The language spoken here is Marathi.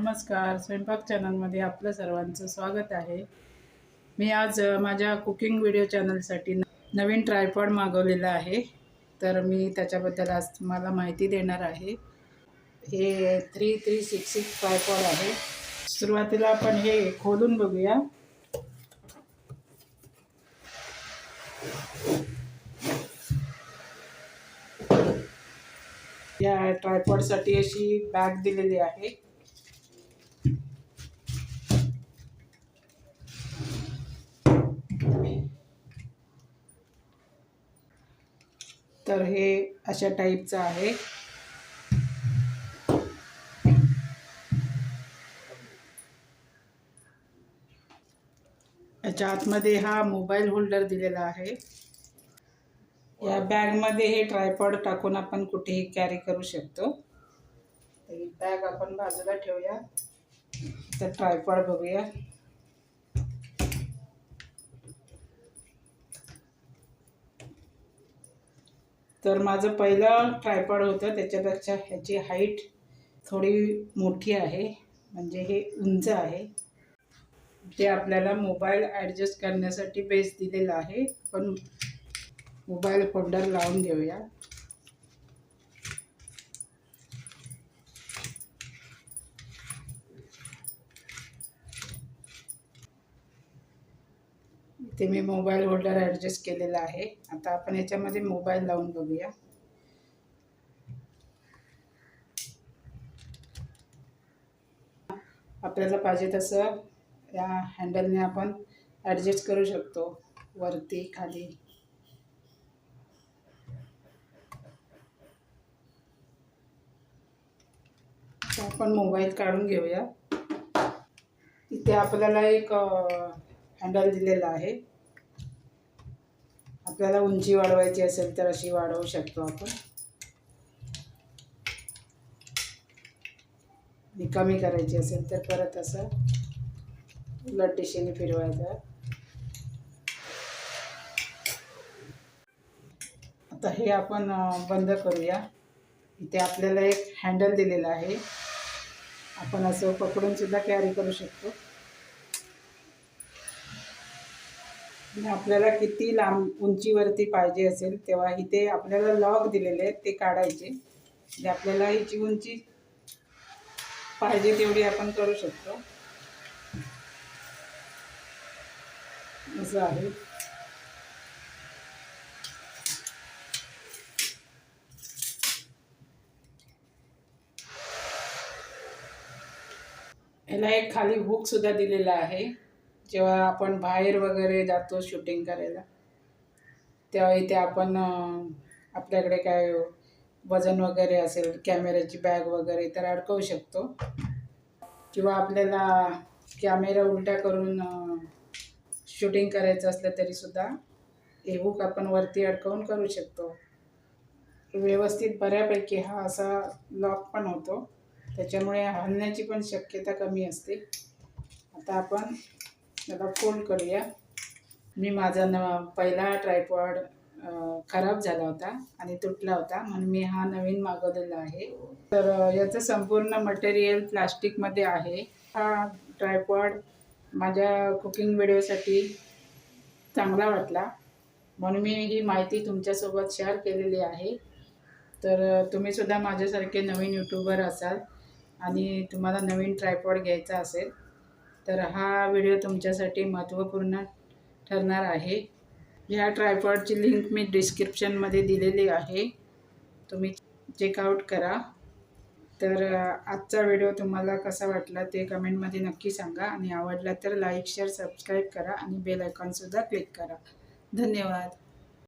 नमस्कार. स्वयंपाक चॅनलमध्ये आपलं सर्वांचं स्वागत आहे. मी आज माझ्या कुकिंग व्हिडिओ चॅनलसाठी न- नवीन ट्रायपॉड मागवलेला आहे. तर मी त्याच्याबद्दल आज तुम्हाला माहिती देणार आहे. हे three three six six tripod आहे. सुरुवातीला आपण हे खोलून बघूया. या ट्रायपॉडसाठी अशी बॅग दिलेली आहे. तर हे अशा टाईपचं आहे. याच्या आतमध्ये हा मोबाईल होल्डर दिलेला आहे. या बॅगमध्ये हे ट्रायपॉड टाकून आपण कुठेही कॅरी करू शकतो. तर ही बॅग आपण बाजूला ठेवूया. तर ट्रायपॉड बघूया. तर माझं पहिलं ट्रायपॉड होतं. त्याच्यापेक्षा ह्याची हाईट थोडी मोठी आहे. म्हणजे हे उंच आहे. ते आपल्याला मोबाईल ॲडजस्ट करण्यासाठी बेस दिलेला आहे. पण मोबाईल होल्डर लावून घेऊया ते मी मोबाईल होल्डर ॲडजस्ट केलेला आहे. आता आपण याच्यामध्ये मोबाईल लावून बघूया. आपल्याला पाहिजे तसं या हँडलने आपण ॲडजस्ट करू शकतो. वरती खाली. आपण मोबाईल काढून घेऊया. इथे आपल्याला एक हँडल दिलेला आहे. आपल्याला उंची वाढवायची असेल तर अशी वाढवू शकतो आपण. आणि कमी करायची असेल तर परत असं उलट दिशेने फिरवायचं. आता हे आपण बंद करूया. इथे आपल्याला एक हँडल दिलेलं आहे. आपण असं पकडून सुद्धा कॅरी करू शकतो. आपल्याला किती लांब उंचीवरती पाहिजे असेल तेव्हा इथे आपल्याला लॉक दिलेले आहेत ते काढायचे. म्हणजे आपल्याला हिची उंची पाहिजे तेवढी आपण करू शकतो. असं आहे. याला एक खाली हुक सुद्धा दिलेला आहे. जेव्हा आपण बाहेर वगैरे जातो शूटिंग करायला तेव्हा इथे आपण आपल्याकडे काय वजन वगैरे असेल कॅमेऱ्याची बॅग वगैरे तर अडकवू शकतो. किंवा आपल्याला कॅमेरा उलटा करून शूटिंग करायचं असलं तरीसुद्धा हे हुक आपण वरती अडकवून करू शकतो. व्यवस्थित बऱ्यापैकी हा असा लॉक पण होतो. त्याच्यामुळे हलण्याची पण शक्यता कमी असते. आता आपण त्याला फोल्ड करूया. मी माझा न पहिला ट्रायपॉड खराब झाला होता आणि तुटला होता म्हणून मी हा नवीन मागवलेला आहे. तर याचं संपूर्ण मटेरियल प्लास्टिकमध्ये आहे. हा ट्रायपॉड माझ्या कुकिंग व्हिडिओसाठी चांगला वाटला. म्हणून मी ही माहिती तुमच्यासोबत शेअर केलेली आहे. तर तुम्हीसुद्धा तुम्ही सुद्धा माझ्यासारखे नवीन यूट्यूबर असाल आणि तुम्हाला नवीन ट्रायपॉड घ्यायचा असेल तर हा व्हिडिओ तुमच्यासाठी महत्त्वपूर्ण ठरणार आहे. ह्या ट्रायपॉडची लिंक मी डिस्क्रिप्शनमध्ये दिलेली आहे. तुम्ही चेकआउट करा. तर आजचा व्हिडिओ तुम्हाला कसा वाटला ते कमेंटमध्ये नक्की सांगा आणि आवडला तर लाईक शेअर सबस्क्राईब करा आणि बेल आयकॉनसुद्धा क्लिक करा. धन्यवाद.